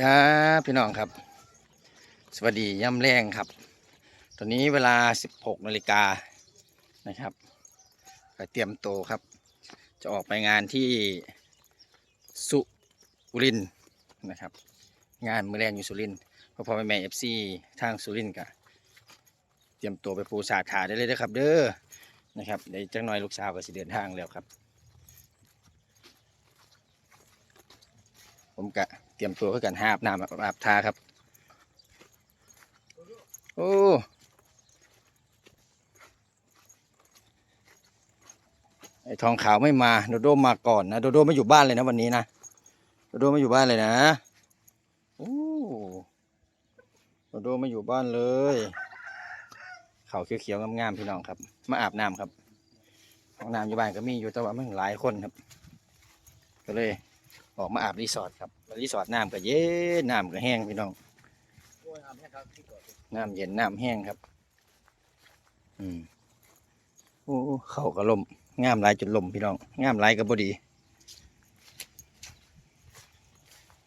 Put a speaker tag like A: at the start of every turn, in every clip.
A: ครับพี่น้องครับ สวัสดีย่ำแรงครับ ตอนนี้เวลา 16นาฬิกานะครับก็เตรียมโตวครับ จะออกไปงานที่สุรินทร์นะครับ งานมือแรงอยู่สุรินทร์พอพอแม่แม่เอฟซีทางสุรินทร์ก็เตรียมตัวไปปูสาขาได้เลยนะครับ เด้อนะครับเดี๋ยวจังหน่อยลูกสาวก็สิเดินทางแล้วครับ ผมกะ ตรียมตัวเพื่อกันหาบน้ำอาบทาครับ โอ้ไอทองขาวไม่มาโดโดมาก่อนนะโดโดไม่อยู่บ้านเลยนะวันนี้นะโดโดไม่อยู่บ้านเลยนะโอ้โดโดไม่อยู่บ้านเลยเขาเขียวๆงามๆพี่น้องครับ มาอาบน้ำครับห้องน้ำอยู่บ้านก็มีอยู่แต่ว่ามันหลายคนครับ ก็เลยออกมาอาบรีสอร์ทครับ รีสอร์ทน้ำก็เย็นน้ำก็แห้งพี่น้อง น้ำเย็นน้ำแห้งครับ อืมโอ้เขาก็ลมงามหลายจุดลมพี่น้องงามหลายก็บดี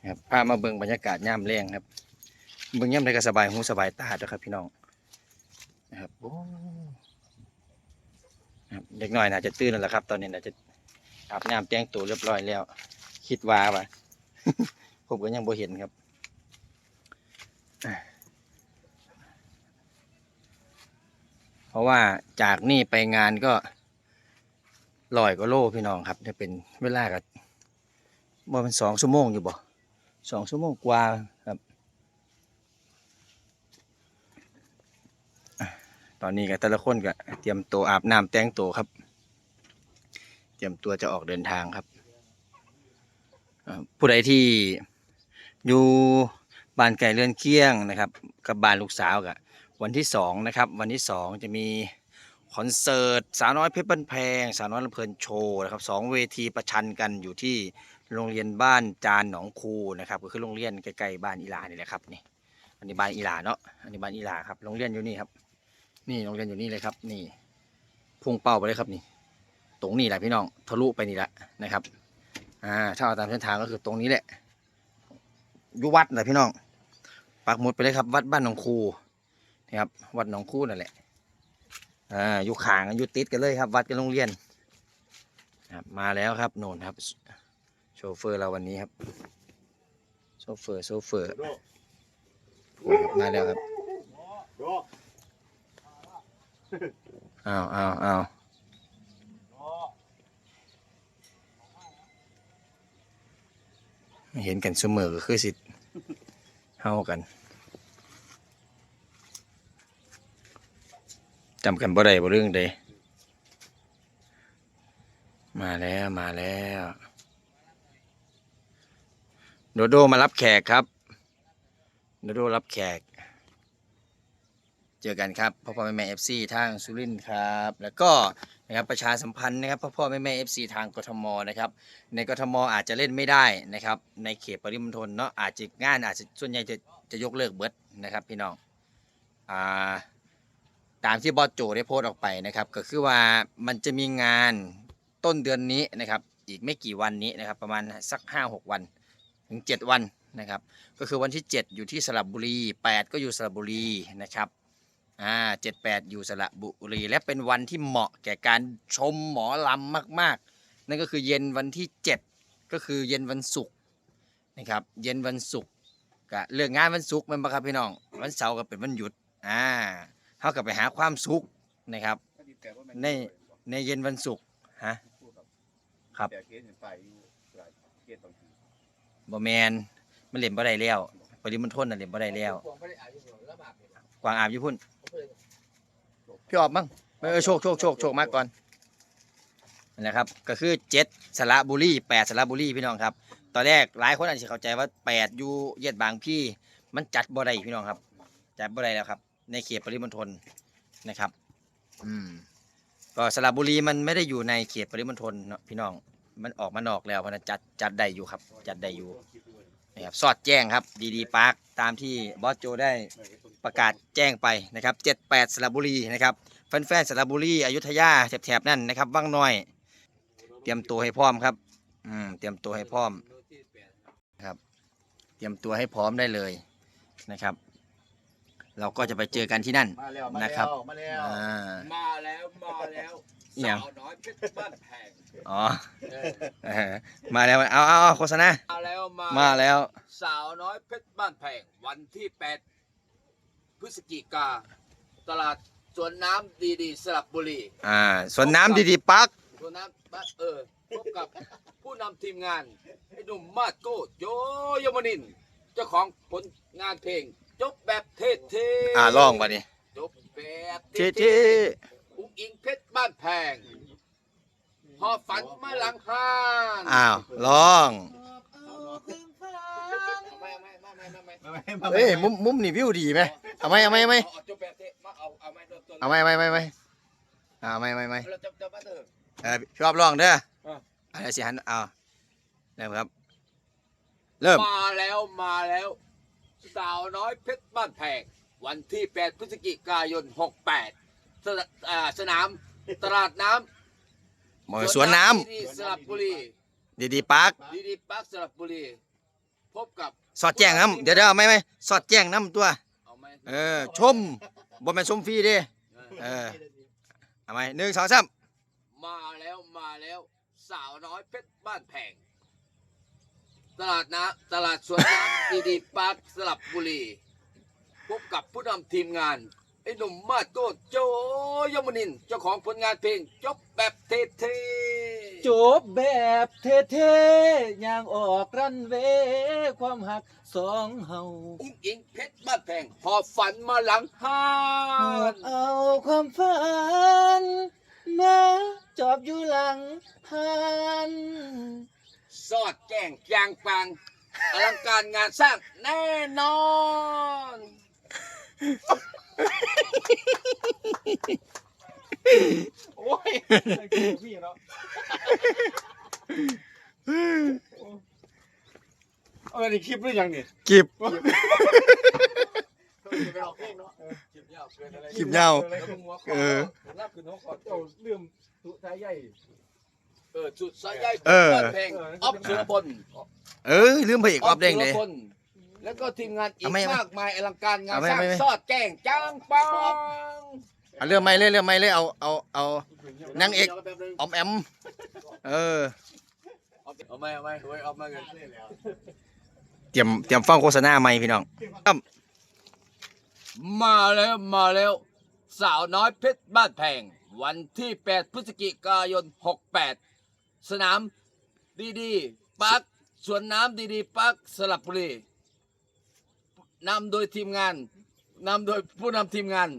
A: ครับพามาเบิ่งบรรยากาศย่ามแรงครับ เบิ่งย่ำใดก็สบายหูสบายตาด้อครับ พี่น้องนะครับโอ้ครับเด็กน้อยน่าจะตื่นแล้วล่ะครับ ตอนนี้น่าจะอาบน้ำแต่งตัวเรียบร้อยแล้ว คิดว่าว่ะ ผมก็ยังบ่เห็นครับเพราะว่าจากนี่ไปงานก็ลอยก็โลพี่น้องครับจะเป็นเวลากับบ่เป็นสองชั่วโมงอยู่บ่สองชั่วโมงกว่าครับ ตอนนี้ก็แต่ละคนก็เตรียมตัวอาบน้ำแต่งตัวครับ เตรียมตัวจะออกเดินทางครับผู้ใดที่ อยู่บ้านไก่เรือนเคียงนะครับ กับบ้านลูกสาวกับวันที่สองนะครับ วันที่สองจะมีคอนเสิร์ตสาวน้อยเพชรบ้านแพง สาวน้อยลำเพลินโชว์นะครับสองเวทีประชันกันอยู่ที่โรงเรียนบ้านจานหนองคูนะครับ ก็คือโรงเรียนใกล้ๆบ้านอีหลานี่แหละครับนี่ อันนี้บ้านอีหลาเนาะอันนี้บ้านอีหลาครับโรงเรียนอยู่นี่ครับ นี่โรงเรียนอยู่นี่เลยครับ นี่พุ่งเป้าไปเลยครับนี่ ตรงนี้แหละพี่น้องทะลุไปนี่แหละนะครับอ่าถ้าเอาตามเส้นทางก็คือตรงนี้แหละ อยู่วัดนะพี่น้องปักหมุดไปเลยครับ วัดบ้านหนองคูนะครับ วัดหนองคูนั่นแหละอ่าอยู่ขางกันอยู่ติดกันเลยครับ วัดกับโรงเรียนครับมาแล้วครับโน่นครับ โชเฟอร์เราวันนี้ครับ โชเฟอร์โชเฟอร์มาแล้วครับอ้าวอ้าวอ้าวเห็นกันเสมอคือสิ เฮากันจำกันบ่ได้บ่เรื่องใดมาแล้วมาแล้ว โดโดมารับแขกครับ โดโดรับแขก เจอกันครับพ่อพ่อแม่แม่เอฟซีทางสุรินทร์ครับ แล้วก็นะครับประชาสัมพันธ์นะครับพ่อพ่อแม่แม่เอฟซีทางกทมนะครับในกทมอาจจะเล่นไม่ได้นะครับในเขตปริมณฑลเนาะอาจจะงานอาจจะส่วนใหญ่จะจะยกเลิกเบิดนะครับพี่น้องอ่าตามที่บอสโจได้โพสต์ออกไปนะครับก็คือว่ามันจะมีงานต้นเดือนนี้นะครับอีกไม่กี่วันนี้นะครับประมาณสักห้าหกวันถึงเจ็ดวันนะครับก็คือวันที่เจ็ดอยู่ที่สระบุรีแปดก็อยู่สระบุรีนะครับ อ่าเจ็ดแปดอยู่สระบุรี และเป็นวันที่เหมาะแก่การชมหมอลำมาก ๆ นั่นก็คือเย็นวันที่เจ็ดก็คือเย็นวันศุกร์นะครับ เย็นวันศุกร์ก็เลือกงานวันศุกร์มันปะครับพี่น้อง วันเสาร์ก็เป็นวันหยุดอ่าเท่ากับไปหาความสุขนะครับ ในในเย็นวันศุกร์ฮะครับ
B: แต่เคสเห็นไฟอยู่หลายเคสบางที
A: บ่แมนมันเล่นบ่ได้แล้วปริมณฑลน่ะเล่นบ่ได้แล้ว วางอาบอยู่พุ่นพี่ออกบ้างเออโชคโชคโชคโชคมาก่อนนั่นแหละครับก็คือเจ็ดสระบุรีแปดสระบุรีพี่น้องครับ ตอนแรกหลายคนอาจจะเข้าใจว่าแปดอยู่เย็ดบางพี่มันจัดบ่ได้พี่น้องครับ จัดบ่ได้แล้วครับ ในเขตปริมณฑลนะครับ อืมก็สระบุรีมันไม่ได้อยู่ในเขตปริมณฑลเนาะพี่น้อง มันออกมานอกแล้วเพราะฉะนั้นจัดจัดได้อยู่ครับ จัดได้อยู่นะครับสอดแจ้งครับ ดีดีปาร์คตามที่บอสโจได้ ประกาศแจ้งไปนะครับ78สระบุรีนะครับแฟนๆสระบุรีอยุธยาแถบๆนั่นนะครับว่างน้อย เตรียมตัวให้พร้อมครับอืมเตรียมตัวให้พร้อมครับ เตรียมตัวให้พร้อมได้เลยนะครับ เราก็จะไปเจอกันที่นั่น
B: มาแล้วมา
A: นะครั
B: แล้
A: บ
B: วมาแล้ว
A: อ่า
C: มาแล้วมาแล้ว
A: เอี่ยง
C: สาวน้อยเพชรบ้านแพง
A: อ๋อ
C: เออ
A: เออมาแล้วเอาเอาเอาโฆษณา
C: มาแล้วมา
A: มาแล้ว
C: สาวน้อยเพชรบ้านแพงวันที่8พ ฤศจิกา ตลาดสวนน้ำดีดีๆสระบุรี
A: อ่าส่วนน้ำดีๆปัก
C: สวนน้ำบ้านเออพบกับผู้นำทีมงานไอ้หนุ่มมาดโก้โยยมนินทร์เจ้าของผลงานเพลง จบแบบเท่ๆ
A: อ่าลองมาดิ
C: จบแบบ
A: เท่
C: เท่ๆอุ้งอิงเพชรบ้านแพงพอฝันมาหลังห้าน
A: ๆอ้าวลอง
C: ไม่ไม่ไม่ไม่ไม่ไม่
B: มาไหมมาไหม
A: เอ้ยมุมมุมนี่วิวดีไหม เอาไหมเอาไหมเอาไหม
C: เอาจบแบบเท่มาเอาเอาไม่ต้น
A: เอาไหมเอาไหมเอาไหมเอาไหมเอาไหมเอาไหม
C: เราจะจะมาเถอะ
A: เออพี่อ๊อฟลองเด้อ
C: อะ
A: อะไรสิฮันเอาเริ่มครับ เริ่ม
C: มาแล้วมาแล้ว สาวน้อยเพชรบ้านแพงวันที่ 8 พฤศจิกายน 68สนอ่าสนามตลาดน้
A: หมอำสวนน้
C: ดีๆสระบุรีำ
A: ดีๆปัก
C: ดีดีปักสระบุรี พบกับ
A: สอดแจ้งน้ำเดี๋ยวเดี๋ยวเอาไหมไหมสอดแจ้งน้ำตัว
C: เอาไหม
A: เออชมบ่แม่นชมฟรีเด้เออเอาไหมหนึ่งสองสาม
C: มาแล้วมาแล้วสาวน้อยเพชรบ้านแพงตลาดนะตลาดสวนน้ำดีดีปาร์คสลับบุรีพบกับผู้นำทีมงานไอ้หนุ่มมาดโกโจยมนินทร์เจ้าของผลงานเพลงจบแบบเท่ๆ
D: จบแบบเท่ๆอย่างออกรันเวย์ความหักสองเฮา
C: อุ้งอิงเพชรบ้านแพงหอบฝันมาหลังห้า
D: หอบ
C: น
D: เอาความฝันมาจอบอยู่หลังหัน
C: สอดแจ้งจางปังอลังการงานสร้างแน่นอน
B: โอ้ยพี่เนาะเอาในคลิปหรือยังนี่
A: กิบ
B: ไปออกเพลงเนาะ
C: คลิปยาวเกินอะไร
A: คลิปยาวเออ
B: รับคือน้องขอเจ้าลืมสุดท้ายใหญ่
C: เออจุดสายใย
A: เออ
C: บ้านเพลงออฟสุรพล
A: เออลืมพระเอกออฟเด้งเลย
C: สุรพลแล้วก็ทีมงานอีก
A: เอาไม่ไม่
C: มากมายอลังการงาน
A: เอาไม่
C: สร้าง
A: ไม่ไม่
C: สอดแจ้งจ้างปัง
A: เอาเรื่องไม่เลยเรื่องไม่เลยเอาเอาเอานางเอกออมแอม เออ
C: เอาไม่เอาไม่เอาไม่เอามาเงิน
A: เตรียมเตรียมฟังโฆษณาใหม่พี่น้อง
C: มาแล้วมาแล้ว สาวน้อยเพชรบ้านแพง วันที่ 8 พฤศจิกายน 68 สนามดีดีปักสวนน้ำดีดีปักสลับบุรีนำโดยทีมงานนำโดยผู้นำทีมงาน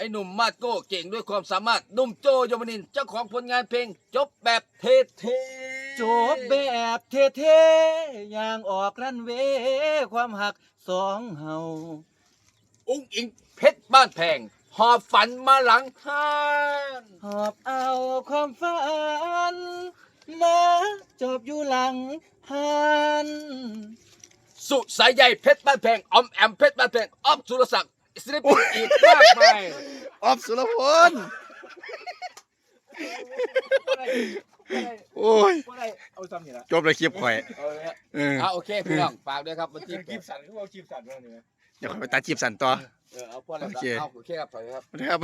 C: ไอ้หนุ่มมาดโก้เก่งด้วยความสามารถหนุ่มโจยมนินเจ้าของผลงานเพลง จบแบบเท่ๆ
D: จบแบบเท่ๆอย่างออกรันเวย์ความหักสองเฮา
C: อุ้งอิงเพชรบ้านแพงหอบฝันมาหลังห้าน
D: หอบเอาความฝัน มาจบอยู่หลังหัน
C: สุสายใยเพชรบ้านแพงออมแอมเพชรบ้านแพงออฟสุรศักดิ์ ศิลปินอีกมากมาย
A: ออฟสุรพล โอ้ย
B: ก็ได้เอาซ้ำนี่ละ
A: จบเลยคลิปข่อย
C: เอาเลยฮะ
A: เออ
C: อะโอเคพี่น้องฝากด้วยครับวันที่
B: คลิปสั่นเขาเอาคลิปสั่นมาเนี่ย
A: เดี๋ยวข่อยไปตัดคลิปสั่นต่อ
C: เออเอาพวกเรา
A: โอเค
C: เอาโอเคครับถอยครับ
A: นะครับ